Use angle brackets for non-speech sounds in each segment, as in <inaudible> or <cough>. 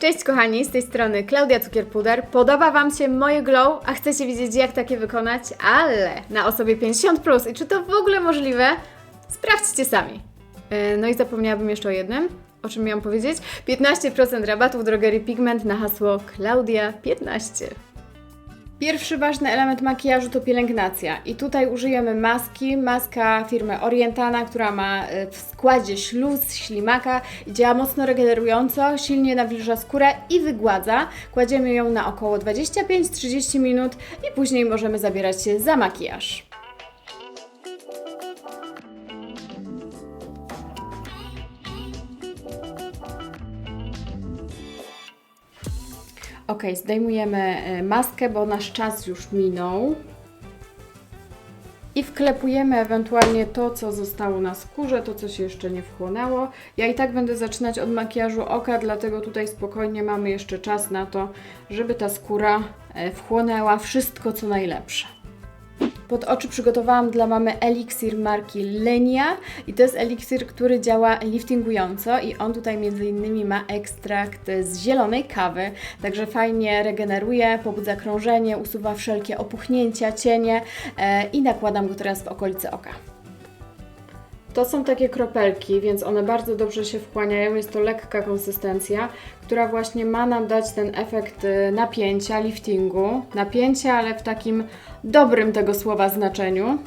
Cześć kochani, z tej strony Klaudia Cukierpuder. Podoba Wam się moje glow, a chcecie wiedzieć jak takie wykonać, ale na osobie 50+, plus. i czy to w ogóle możliwe? Sprawdźcie sami. Yy, No i zapomniałabym jeszcze o jednym, o czym miałam powiedzieć. 15% rabatu w drogerii Pigment na hasło Klaudia15. Pierwszy ważny element makijażu to pielęgnacja i tutaj użyjemy maski, maska firmy Orientana, która ma e, w składzie śluz, ślimaka działa mocno regenerująco, silnie nawilża skórę i wygładza. Kładziemy ją na około 25-30 minut i później możemy zabierać się za makijaż. Ok, zdejmujemy e, maskę, bo nasz czas już minął. I wklepujemy ewentualnie to, co zostało na skórze, to, co się jeszcze nie wchłonęło. Ja i tak będę zaczynać od makijażu oka, dlatego tutaj spokojnie mamy jeszcze czas na to, żeby ta skóra e, wchłonęła wszystko, co najlepsze. Pod oczy przygotowałam dla mamy eliksir marki Lenia i to jest eliksir, który działa liftingująco i on tutaj między innymi ma ekstrakt z zielonej kawy, także fajnie regeneruje, pobudza krążenie, usuwa wszelkie opuchnięcia, cienie e, i nakładam go teraz w okolice oka. To są takie kropelki, więc one bardzo dobrze się wchłaniają. Jest to lekka konsystencja, która właśnie ma nam dać ten efekt y, napięcia, liftingu. Napięcia, ale w takim dobrym tego słowa znaczeniu.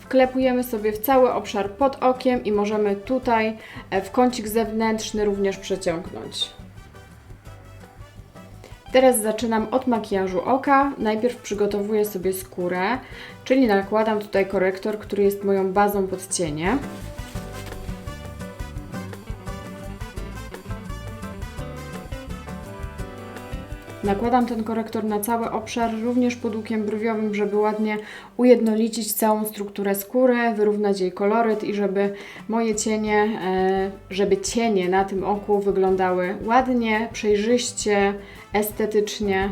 Wklepujemy sobie w cały obszar pod okiem i możemy tutaj e, w kącik zewnętrzny również przeciągnąć. Teraz zaczynam od makijażu oka. Najpierw przygotowuję sobie skórę, czyli nakładam tutaj korektor, który jest moją bazą pod cienie. Nakładam ten korektor na cały obszar, również pod łukiem brwiowym, żeby ładnie ujednolicić całą strukturę skóry, wyrównać jej koloryt i żeby moje cienie, e, żeby cienie na tym oku wyglądały ładnie, przejrzyście, estetycznie.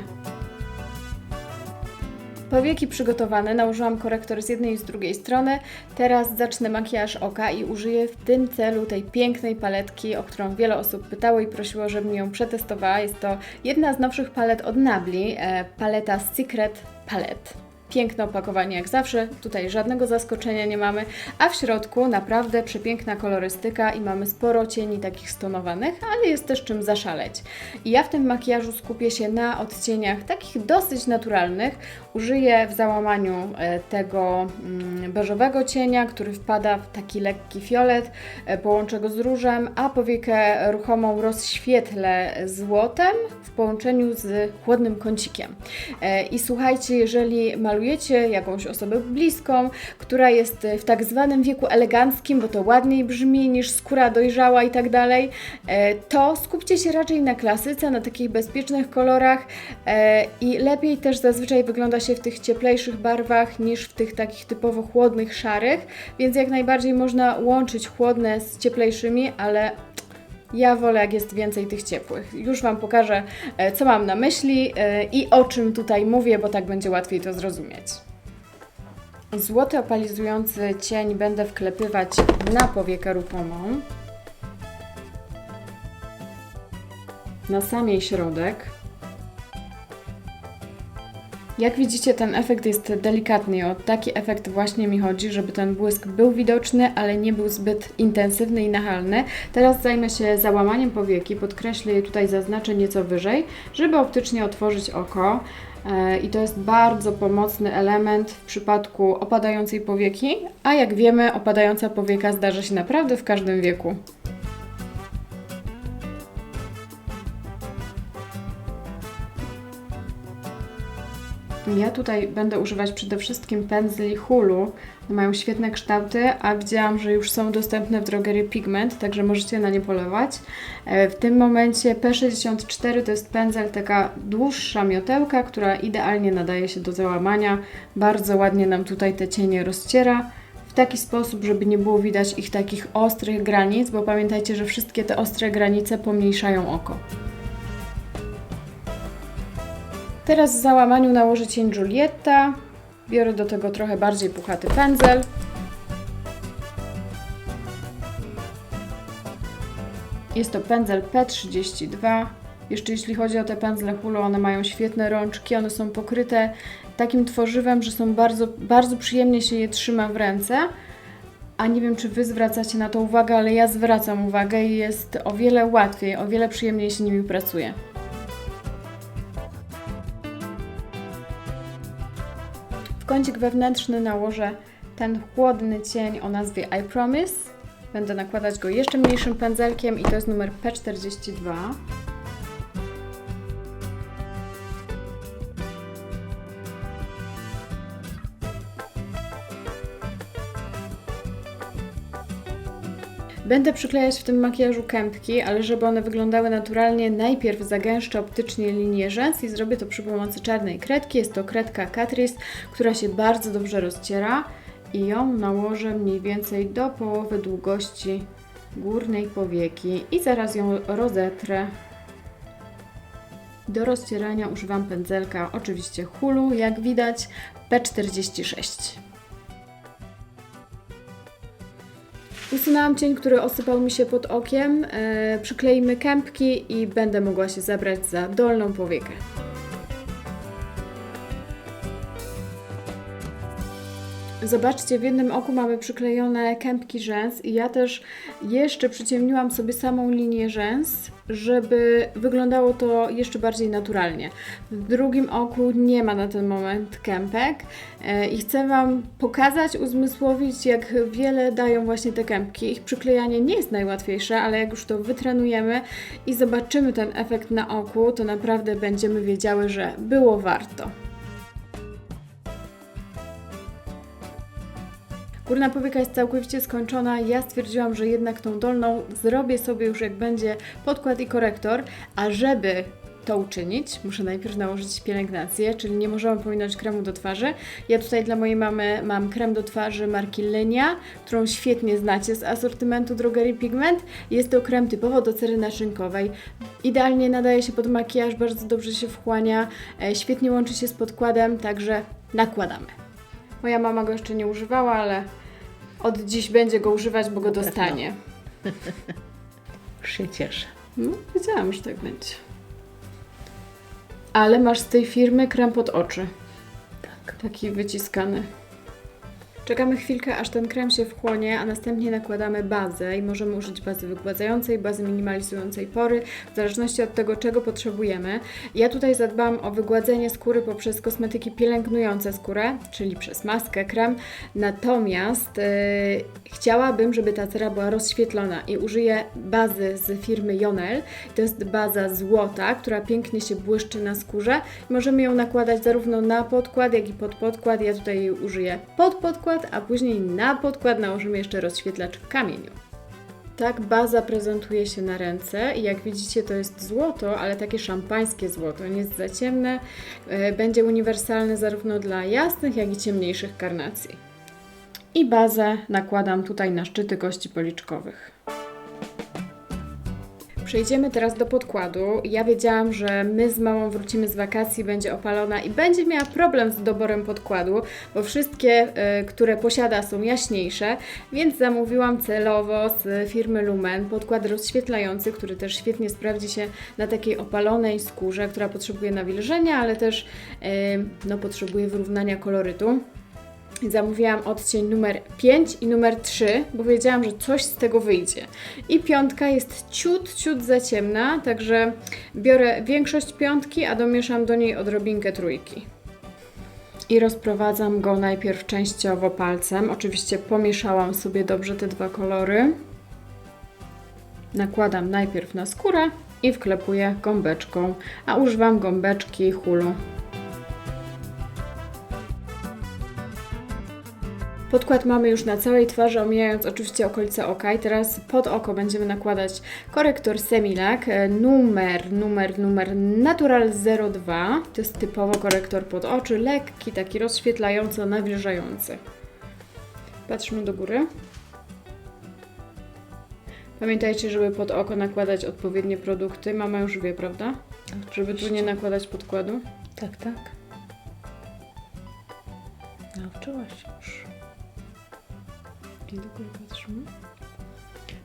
Powieki przygotowane, nałożyłam korektor z jednej i z drugiej strony. Teraz zacznę makijaż oka i użyję w tym celu tej pięknej paletki, o którą wiele osób pytało i prosiło, żebym ją przetestowała. Jest to jedna z nowszych palet od Nabli, e, paleta Secret Palette. Piękne opakowanie jak zawsze, tutaj żadnego zaskoczenia nie mamy, a w środku naprawdę przepiękna kolorystyka i mamy sporo cieni takich stonowanych, ale jest też czym zaszaleć. I ja w tym makijażu skupię się na odcieniach takich dosyć naturalnych. Użyję w załamaniu e, tego mm, beżowego cienia, który wpada w taki lekki fiolet, e, połączę go z różem, a powiekę ruchomą rozświetlę złotem w połączeniu z chłodnym kącikiem. E, I słuchajcie, jeżeli malujecie jakąś osobę bliską, która jest w tak zwanym wieku eleganckim, bo to ładniej brzmi niż skóra dojrzała i tak dalej, e, to skupcie się raczej na klasyce, na takich bezpiecznych kolorach e, i lepiej też zazwyczaj wygląda się w tych cieplejszych barwach niż w tych takich typowo chłodnych, szarych, więc jak najbardziej można łączyć chłodne z cieplejszymi, ale ja wolę, jak jest więcej tych ciepłych. Już Wam pokażę, e, co mam na myśli e, i o czym tutaj mówię, bo tak będzie łatwiej to zrozumieć. Złoty opalizujący cień będę wklepywać na powiekę ruchomą. Na sam jej środek. Jak widzicie, ten efekt jest delikatny o taki efekt właśnie mi chodzi, żeby ten błysk był widoczny, ale nie był zbyt intensywny i nachalny. Teraz zajmę się załamaniem powieki, podkreślę je tutaj, zaznaczę nieco wyżej, żeby optycznie otworzyć oko. E, I to jest bardzo pomocny element w przypadku opadającej powieki, a jak wiemy, opadająca powieka zdarza się naprawdę w każdym wieku. Ja tutaj będę używać przede wszystkim pędzli Hulu. Mają świetne kształty, a widziałam, że już są dostępne w drogerii Pigment, także możecie na nie polować. E, W tym momencie P64 to jest pędzel, taka dłuższa miotełka, która idealnie nadaje się do załamania. Bardzo ładnie nam tutaj te cienie rozciera. W taki sposób, żeby nie było widać ich takich ostrych granic, bo pamiętajcie, że wszystkie te ostre granice pomniejszają oko. Teraz załamaniu nałożę cień Giulietta. Biorę do tego trochę bardziej puchaty pędzel. Jest to pędzel P32. Jeszcze jeśli chodzi o te pędzle Hulu, one mają świetne rączki, one są pokryte takim tworzywem, że są bardzo, bardzo przyjemnie się je trzyma w ręce. A nie wiem, czy Wy zwracacie na to uwagę, ale ja zwracam uwagę i jest o wiele łatwiej, o wiele przyjemniej się nimi pracuje. Kącik wewnętrzny nałożę ten chłodny cień o nazwie I Promise. Będę nakładać go jeszcze mniejszym pędzelkiem i to jest numer P42. Będę przyklejać w tym makijażu kępki, ale żeby one wyglądały naturalnie, najpierw zagęszczę optycznie linię rzęs i zrobię to przy pomocy czarnej kredki. Jest to kredka Catrice, która się bardzo dobrze rozciera i ją nałożę mniej więcej do połowy długości górnej powieki i zaraz ją rozetrę. Do rozcierania używam pędzelka, oczywiście Hulu, jak widać P46. Usunęłam cień, który osypał mi się pod okiem. E, przykleimy kępki i będę mogła się zabrać za dolną powiekę. Zobaczcie, w jednym oku mamy przyklejone kępki rzęs i ja też jeszcze przyciemniłam sobie samą linię rzęs, żeby wyglądało to jeszcze bardziej naturalnie. W drugim oku nie ma na ten moment kępek e, i chcę Wam pokazać, uzmysłowić, jak wiele dają właśnie te kępki. Ich przyklejanie nie jest najłatwiejsze, ale jak już to wytrenujemy i zobaczymy ten efekt na oku, to naprawdę będziemy wiedziały, że było warto. Górna powieka jest całkowicie skończona. Ja stwierdziłam, że jednak tą dolną zrobię sobie już jak będzie podkład i korektor, a żeby to uczynić, muszę najpierw nałożyć pielęgnację, czyli nie możemy pominąć kremu do twarzy. Ja tutaj dla mojej mamy mam krem do twarzy marki Lenia, którą świetnie znacie z asortymentu Drogerii Pigment. Jest to krem typowo do cery naczynkowej. Idealnie nadaje się pod makijaż, bardzo dobrze się wchłania, e, świetnie łączy się z podkładem, także nakładamy. Moja mama go jeszcze nie używała, ale od dziś będzie go używać, bo go pewno. dostanie. Już <laughs> się cieszę. No, wiedziałam, że tak będzie. Ale masz z tej firmy krem pod oczy. Tak. Taki wyciskany. Czekamy chwilkę, aż ten krem się wchłonie, a następnie nakładamy bazę i możemy użyć bazy wygładzającej, bazy minimalizującej pory, w zależności od tego, czego potrzebujemy. Ja tutaj zadbałam o wygładzenie skóry poprzez kosmetyki pielęgnujące skórę, czyli przez maskę, krem. Natomiast yy, chciałabym, żeby ta cera była rozświetlona i użyję bazy z firmy Jonel. To jest baza złota, która pięknie się błyszczy na skórze. Możemy ją nakładać zarówno na podkład, jak i pod podkład. Ja tutaj użyję pod podkład, a później na podkład nałożymy jeszcze rozświetlacz w kamieniu. Tak baza prezentuje się na ręce i jak widzicie to jest złoto, ale takie szampańskie złoto, nie jest za ciemne. E, Będzie uniwersalne zarówno dla jasnych, jak i ciemniejszych karnacji. I bazę nakładam tutaj na szczyty kości policzkowych. Przejdziemy teraz do podkładu. Ja wiedziałam, że my z mamą wrócimy z wakacji, będzie opalona i będzie miała problem z doborem podkładu, bo wszystkie, y, które posiada są jaśniejsze, więc zamówiłam celowo z firmy Lumen podkład rozświetlający, który też świetnie sprawdzi się na takiej opalonej skórze, która potrzebuje nawilżenia, ale też y, no, potrzebuje wyrównania kolorytu. Zamówiłam odcień numer 5 i numer 3, bo wiedziałam, że coś z tego wyjdzie. I piątka jest ciut, ciut za ciemna, także biorę większość piątki, a domieszam do niej odrobinkę trójki. I rozprowadzam go najpierw częściowo palcem. Oczywiście pomieszałam sobie dobrze te dwa kolory. Nakładam najpierw na skórę i wklepuję gąbeczką, a używam gąbeczki hulu. Podkład mamy już na całej twarzy, omijając oczywiście okolice oka. I teraz pod oko będziemy nakładać korektor Semilac e, numer, numer, numer Natural 02. To jest typowo korektor pod oczy, lekki, taki rozświetlający, nawilżający. Patrzmy do góry. Pamiętajcie, żeby pod oko nakładać odpowiednie produkty. Mama już wie, prawda? Żeby tu nie nakładać podkładu. Tak, tak. Nauczyłaś się już. I do góry patrzymy.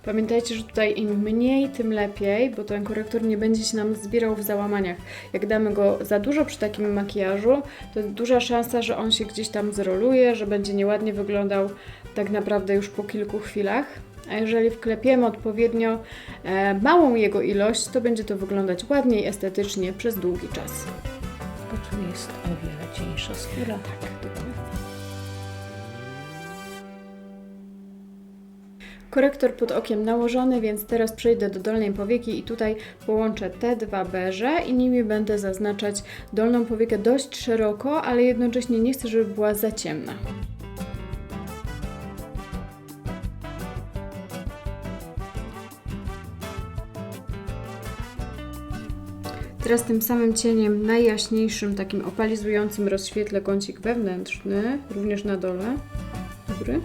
Pamiętajcie, że tutaj im mniej, tym lepiej, bo ten korektor nie będzie się nam zbierał w załamaniach. Jak damy go za dużo przy takim makijażu, to jest duża szansa, że on się gdzieś tam zroluje, że będzie nieładnie wyglądał tak naprawdę już po kilku chwilach. A jeżeli wklepiemy odpowiednio e, małą jego ilość, to będzie to wyglądać ładniej, estetycznie przez długi czas. Bo tu jest o wiele cieńsza skóra. Tak, Korektor pod okiem nałożony, więc teraz przejdę do dolnej powieki i tutaj połączę te dwa beże i nimi będę zaznaczać dolną powiekę dość szeroko, ale jednocześnie nie chcę, żeby była za ciemna. Teraz tym samym cieniem najjaśniejszym, takim opalizującym rozświetlę kącik wewnętrzny, również na dole. Dobry.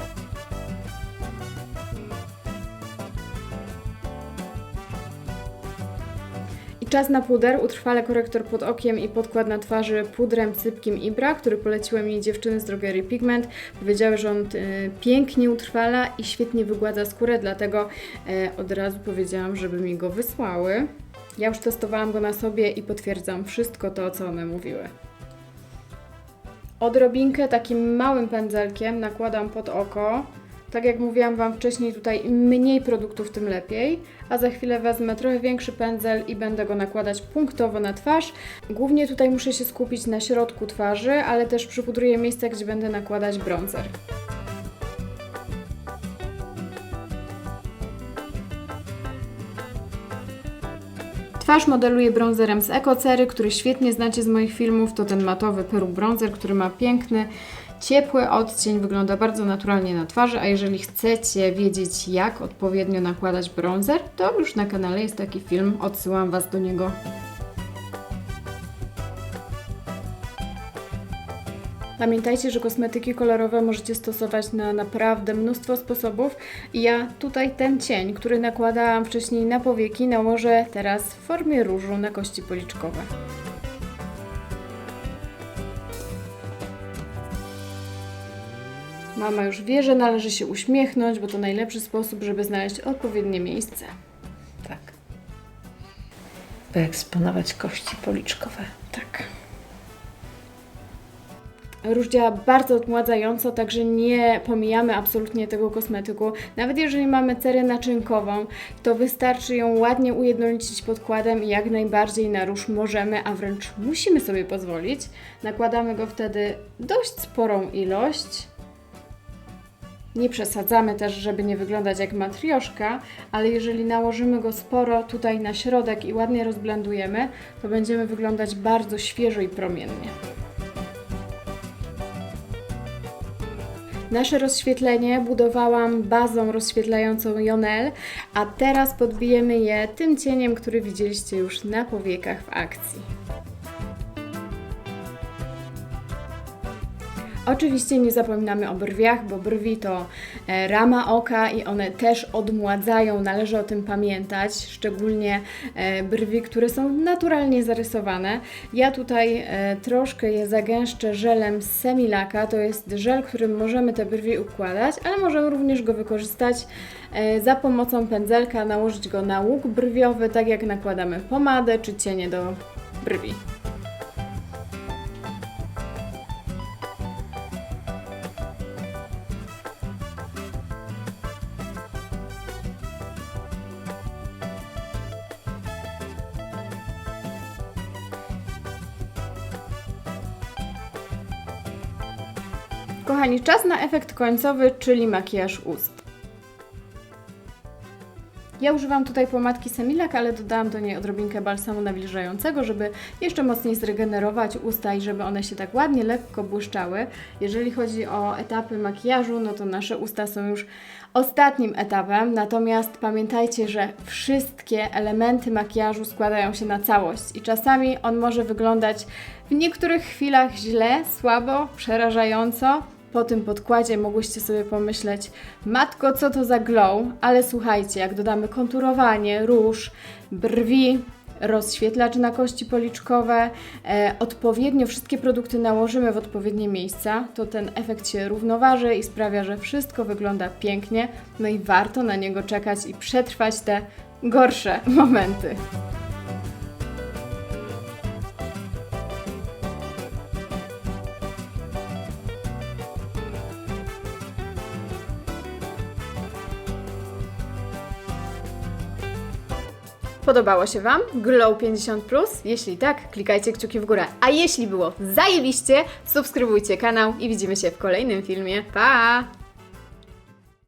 Czas na puder. Utrwale korektor pod okiem i podkład na twarzy pudrem sypkim Ibra, który poleciły mi dziewczyny z drogerii Pigment. Powiedziały, że on e, pięknie utrwala i świetnie wygładza skórę, dlatego e, od razu powiedziałam, żeby mi go wysłały. Ja już testowałam go na sobie i potwierdzam wszystko to, co one mówiły. Odrobinkę takim małym pędzelkiem nakładam pod oko. Tak jak mówiłam Wam wcześniej, tutaj im mniej produktów, tym lepiej. A za chwilę wezmę trochę większy pędzel i będę go nakładać punktowo na twarz. Głównie tutaj muszę się skupić na środku twarzy, ale też przypudruję miejsca, gdzie będę nakładać bronzer. Twarz modeluję bronzerem z Ekocery, który świetnie znacie z moich filmów. To ten matowy Peru bronzer, który ma piękny, ciepły odcień, wygląda bardzo naturalnie na twarzy, a jeżeli chcecie wiedzieć jak odpowiednio nakładać bronzer, to już na kanale jest taki film, odsyłam Was do niego. Pamiętajcie, że kosmetyki kolorowe możecie stosować na naprawdę mnóstwo sposobów ja tutaj ten cień, który nakładałam wcześniej na powieki, nałożę teraz w formie różu na kości policzkowe. Mama już wie, że należy się uśmiechnąć, bo to najlepszy sposób, żeby znaleźć odpowiednie miejsce. Tak. Wyeksponować kości policzkowe. Tak. Róż działa bardzo odmładzająco, także nie pomijamy absolutnie tego kosmetyku. Nawet jeżeli mamy cerę naczynkową, to wystarczy ją ładnie ujednolicić podkładem i jak najbardziej na róż możemy, a wręcz musimy sobie pozwolić. Nakładamy go wtedy dość sporą ilość. Nie przesadzamy też, żeby nie wyglądać jak matrioszka, ale jeżeli nałożymy go sporo tutaj na środek i ładnie rozblendujemy, to będziemy wyglądać bardzo świeżo i promiennie. Nasze rozświetlenie budowałam bazą rozświetlającą Jonel, a teraz podbijemy je tym cieniem, który widzieliście już na powiekach w akcji. Oczywiście nie zapominamy o brwiach, bo brwi to e, rama oka i one też odmładzają, należy o tym pamiętać, szczególnie e, brwi, które są naturalnie zarysowane. Ja tutaj e, troszkę je zagęszczę żelem z Semilaka, to jest żel, którym możemy te brwi układać, ale możemy również go wykorzystać za pomocą pędzelka, nałożyć go na łuk brwiowy, tak jak nakładamy pomadę czy cienie do brwi. Kochani, czas na efekt końcowy, czyli makijaż ust. Ja używam tutaj pomadki Semilak, ale dodałam do niej odrobinkę balsamu nawilżającego, żeby jeszcze mocniej zregenerować usta i żeby one się tak ładnie, lekko błyszczały. Jeżeli chodzi o etapy makijażu, no to nasze usta są już ostatnim etapem, natomiast pamiętajcie, że wszystkie elementy makijażu składają się na całość i czasami on może wyglądać w niektórych chwilach źle, słabo, przerażająco, po tym podkładzie mogłyście sobie pomyśleć, matko, co to za glow, ale słuchajcie, jak dodamy konturowanie, róż, brwi, rozświetlacz na kości policzkowe, e, odpowiednio wszystkie produkty nałożymy w odpowiednie miejsca, to ten efekt się równoważy i sprawia, że wszystko wygląda pięknie, no i warto na niego czekać i przetrwać te gorsze <laughs> momenty. Podobało się Wam Glow 50+? Jeśli tak, klikajcie kciuki w górę. A jeśli było zajebiście, subskrybujcie kanał i widzimy się w kolejnym filmie. Pa!